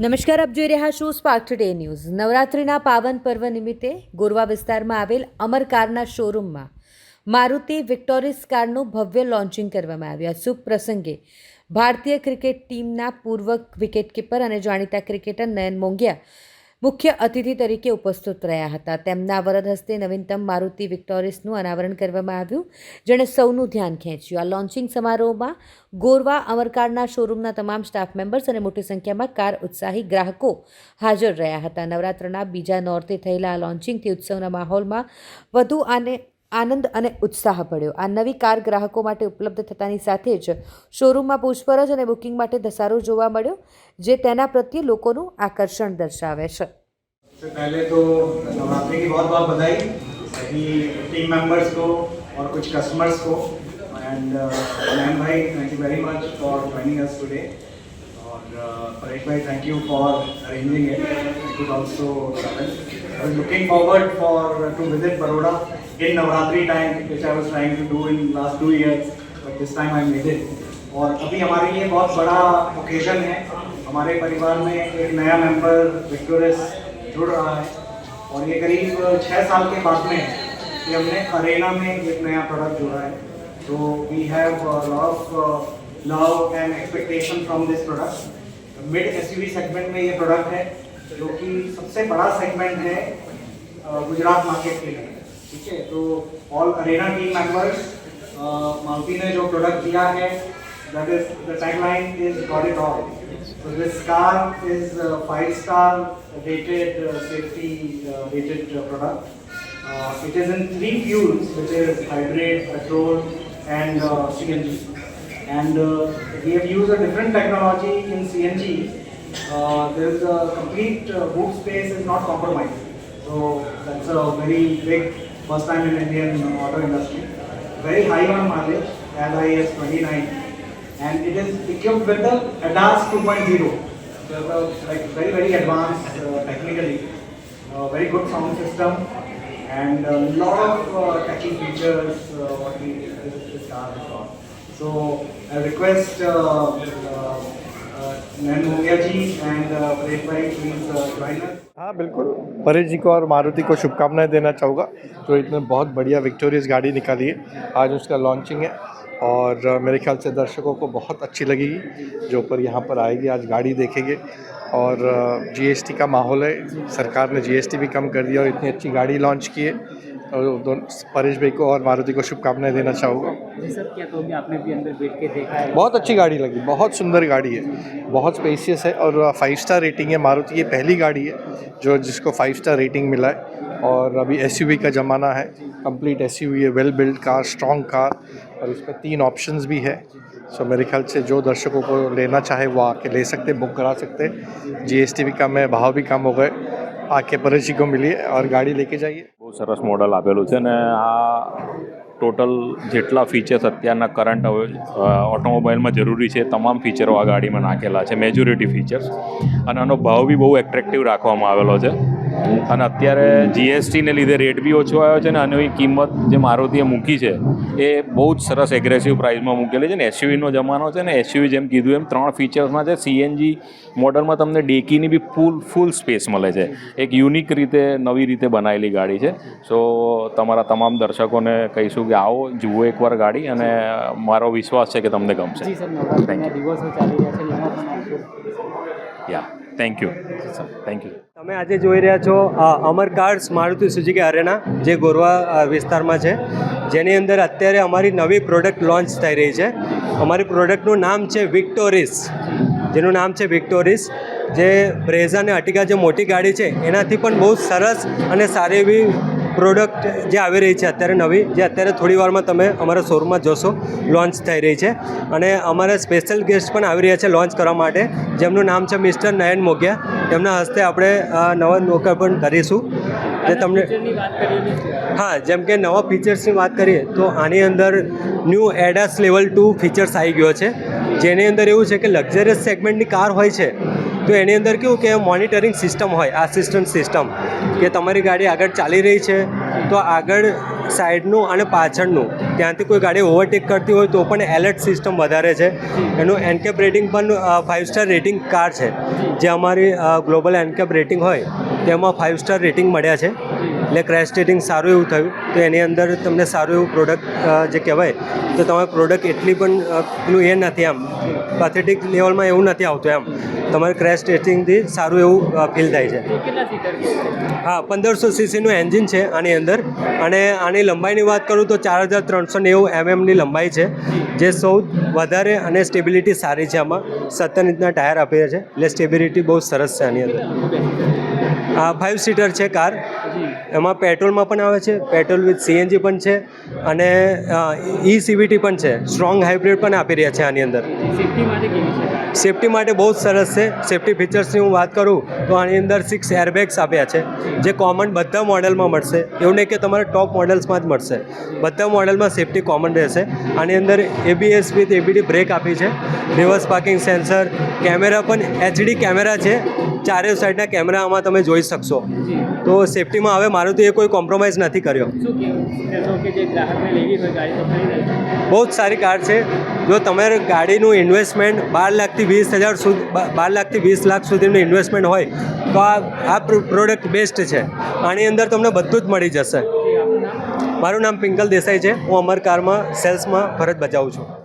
નમસ્કાર, આપ જોઈ રહ્યા છો સ્પાર્ક ટુડે ન્યૂઝ નવરાત્રિના પાવન પર્વ નિમિત્તે ગોરવા વિસ્તારમાં આવેલ અમર કારના શોરૂમમાં મારુતિ વિક્ટોરિસ કારનું ભવ્ય લોન્ચિંગ કરવામાં આવ્યું. આ શુભ પ્રસંગે ભારતીય ક્રિકેટ ટીમના પૂર્વ વિકેટકીપર અને જાણીતા ક્રિકેટર નયન મોંઘિયા મુખ્ય અતિથિ તરીકે ઉપસ્થિત રહ્યા હતા. તેમના વરદ હસ્તે નવીનતમ મારુતિ વિક્ટોરિસનું અનાવરણ કરવામાં આવ્યું, જેણે સૌનું ધ્યાન ખેંચ્યું. આ લોન્ચિંગ સમારોહમાં ગોરવા અમરકારના શોરૂમના તમામ સ્ટાફ મેમ્બર્સ અને મોટી સંખ્યામાં કાર ઉત્સાહી ગ્રાહકો હાજર રહ્યા હતા. નવરાત્રના બીજા નોરતે થયેલા આ લોન્ચિંગથી ઉત્સવના માહોલમાં વધુ આને આનંદ અને ઉત્સાહ પડ્યો આ નવી કાર ગ્રાહકો માટે ઉપલબ્ધ થતાની સાથે જ શોરૂમમાં પૂછપરછ અને બુકિંગ માટે ધસારો જોવા મળ્યો જે તેના પ્રત્યે લોકોનું આકર્ષણ દર્શાવે છે सबसे पहले तो नवरात्रि की बहुत बहुत बधाई सभी टीम मेंबर्स को और कुछ कस्टमर्स को एंड मैम भाई thank you very much for joining us today और uh, परेश भाई thank you for arranging it it could also travel I was looking forward for to visit Baroda in Navratri which I was trying to do in last two years but this time I made it और अभी हमारे लिए बहुत बड़ा occasion है। हमारे परिवार में एक नया मेंबर विक्टोरियस जुड़ रहा है। और ये करीब छः साल के बाद में कि हमने अरेना में एक नया प्रोडक्ट जोड़ा है। तो we have lot of love and expectation from this product mid S segment में ये प्रोडक्ट है। जो कि सबसे बड़ा सेगमेंट है गुजरात मार्केट के लिए। ठीक है? तो all arena team members Malti ने जो प्रोडक्ट दिया है tagline is got it all this car is five star rated safety rated product it is in three fuels which is hybrid petrol and C N G and we have use a different technology in C N G Uh, there is a complete uh, boot space is not compromised. So that's a very big first time in Indian auto industry. Very high on mileage, as high as 29 and it is equipped with the ADAS 2.0. So it's like very very advanced uh, technically, uh, very good sound system, and a lot of uh, features uh, what we this car has got. So I request uh, uh, uh, uh, uh. हाँ बिल्कुल। परेश जी को और मारुति को शुभकामनाएँ देना चाहूँगा जो इतने बहुत बढ़िया विक्टोरियस गाड़ी निकाली है। आज उसका लॉन्चिंग है और मेरे ख्याल से दर्शकों को बहुत अच्छी लगेगी जो पर यहाँ पर आएगी आज गाड़ी देखेंगे। और जीएसटी का माहौल है। सरकार ने जीएसटी भी कम कर दिया और इतनी अच्छी गाड़ी लॉन्च की है। और परेश भाई को और मारुति को शुभकामनाएँ देना चाहूँगा। जी सर क्या कहोगे आपने भी अंदर बैठ के देखा है? बहुत अच्छी गाड़ी लगी बहुत सुंदर गाड़ी है बहुत स्पेसियस है और फाइव स्टार रेटिंग है। मारुति ये पहली गाड़ी है जो जिसको फाइव स्टार रेटिंग मिला है। और अभी एस का ज़माना है। कंप्लीट एस है well build car strong car और इसमें तीन ऑप्शंस भी है सो मेरे ख्याल से जो दर्शकों को लेना चाहे वो आके ले सकते बुक करा सकते जीएसटी भी कम है भाव भी कम हो गए आके परेश जी को मिलिए और गाड़ी लेके जाइए બહુ સરસ મોડલ આપેલું છે ને આ ટોટલ જેટલા ફીચર્સ અત્યારના કરંટ ઓટોમોબાઈલમાં જરૂરી છે તમામ ફીચરો આ ગાડીમાં નાખેલા છે મેજોરિટી ફીચર્સ અને આનો ભાવ બી બહુ એટ્રેક્ટિવ રાખવામાં આવેલો છે અને અત્યારે જીએસટીને લીધે રેટ બી ઓછો આવ્યો છે ને અને એવી કિંમત જે મારુતિએ મૂકી છે એ બહુ જ સરસ એગ્રેસિવ પ્રાઇસમાં મૂકેલી છે ને એસયુવીનો જમાનો છે ને એસયુવી જેમ કીધું એમ ત્રણ ફીચર્સમાં છે સીએનજી મોડલમાં તમને ડેકીની બી ફૂલ ફૂલ સ્પેસ મળે છે. એક યુનિક રીતે નવી રીતે બનાવેલી ગાડી છે. સો તમારા તમામ દર્શકોને કહીશું કે આવો જુઓ એકવાર ગાડી અને મારો વિશ્વાસ છે કે તમને ગમશે. થેન્ક સર આવશો યા થેન્ક યુ થેન્ક યુ તમે આજે જોઈ રહ્યા છો Amar cars Maruti Suzuki arena જે ગોરવા વિસ્તારમાં છે. જેની અંદર અત્યારે અમારી નવી પ્રોડક્ટ લોન્ચ થઈ રહી છે. અમારી પ્રોડક્ટનું નામ છે વિક્ટોરિસ. જેનું નામ છે વિક્ટોરિસ. જે બ્રેઝા અને અટિકા જે મોટી ગાડી છે, એનાથી પણ બહુ સરસ અને સારી એવી પ્રોડક્ટ જે આવી રહી છે અત્યારે નવી જે અત્યારે થોડી વારમાં તમે અમારા શોરૂમમાં જોશો લોન્ચ થઈ રહી છે. અને અમારા સ્પેશિયલ ગેસ્ટ પણ આવી રહ્યા છે લોન્ચ કરવા માટે. જેમનું નામ છે મિસ્ટર નયન મોગિયા. તેમના હસ્તે આપણે નવા લોકાર્પણ કરીશું. જે તમને હા જેમ કે નવા ફીચર્સની વાત કરીએ તો આની અંદર new ADAS level two features આવી ગયો છે. જેની અંદર એવું છે કે લક્ઝરિયસ સેગમેન્ટની કાર હોય છે. તો એની અંદર કેવું કે મોનિટરિંગ સિસ્ટમ હોય આસિસ્ટન્ટ સિસ્ટમ કે તમારી ગાડી આગળ ચાલી રહી છે, તો આગળ સાઈડનું અને પાછળનું, ત્યાંથી કોઈ ગાડી ઓવરટેક કરતી હોય તો પણ એલર્ટ સિસ્ટમ વધારે છે. એનું એનકેપ રેટિંગ પણ ફાઇવ સ્ટાર રેટિંગ કાર છે. જે અમારી ગ્લોબલ એનકેપ રેટિંગ હોય તેમાં ફાઇવ સ્ટાર રેટિંગ મળ્યા છે. એટલે ક્રેશ રેટિંગ સારું એવું થયું. તો એની અંદર તમને સારું એવું પ્રોડક્ટ જે કહેવાય, તો તમારી પ્રોડક્ટ એટલી પણ પેલું એ નથી આમ. પાથેટિક લેવલમાં એવું નથી આવતું એમ. તમારે ક્રેશ ટેસ્ટિંગથી સારું એવું ફીલ થાય છે. હા, પંદરસો સીસીનું એન્જિન છે આની અંદર. અને આની લંબાઈની વાત કરું તો ચાર હજાર ત્રણસો નેવું એમએમની લંબાઈ છે, જે સૌ વધારે અને સ્ટેબિલિટી સારી છે આમાં. સત્તર ઇંચના ટાયર આપેલા છે. એટલે સ્ટેબિલિટી બહુ સરસ છે આની અંદર. આ ફાઇવ સીટર છે કાર એમાં પેટ્રોલમાં પણ આવે છે પેટ્રોલ વિથ સીએનજી પણ છે અને ઈ સીવીટી પણ છે. સ્ટ્રોંગ હાઇબ્રિડ પણ આપી રહ્યા છે આની અંદર. સેફટી માટે કેવી છે? સેફટી માટે બહુ જ સરસ છે. સેફટી ફીચર્સની હું વાત કરું તો આની અંદર સિક્સ એરબેગ્સ આપ્યા છે જે કોમન બધા મોડેલમાં મળશે. એવું નહીં કે તમારે ટોપ મોડેલ્સમાં જ મળશે. બધા મોડેલમાં સેફટી કોમન રહેશે. આની અંદર એબીએસ વિથ એબીડી બ્રેક આપી છે. રિવર્સ પાર્કિંગ સેન્સર કેમેરા પણ એચડી કેમેરા છે. ચારે સાઈડના કેમેરા આમાં તમે જોઈ શકશો. તો સેફટીમાં હવે મારું તો એ કોઈ કોમ્પ્રોમાઇઝ નથી કર્યો. બહુ જ સારી કાર છે. જો તમારે ગાડીનું ઇન્વેસ્ટમેન્ટ બાર લાખથી વીસ હજાર સુધી બાર લાખથી વીસ લાખ સુધીનું ઇન્વેસ્ટમેન્ટ હોય તો આ આ પ્રોડક્ટ બેસ્ટ છે. આની અંદર તમને બધું જ મળી જશે. મારું નામ પિંકલ દેસાઈ છે. હું અમર કારમાં સેલ્સમાં ફરજ બજાવું છું.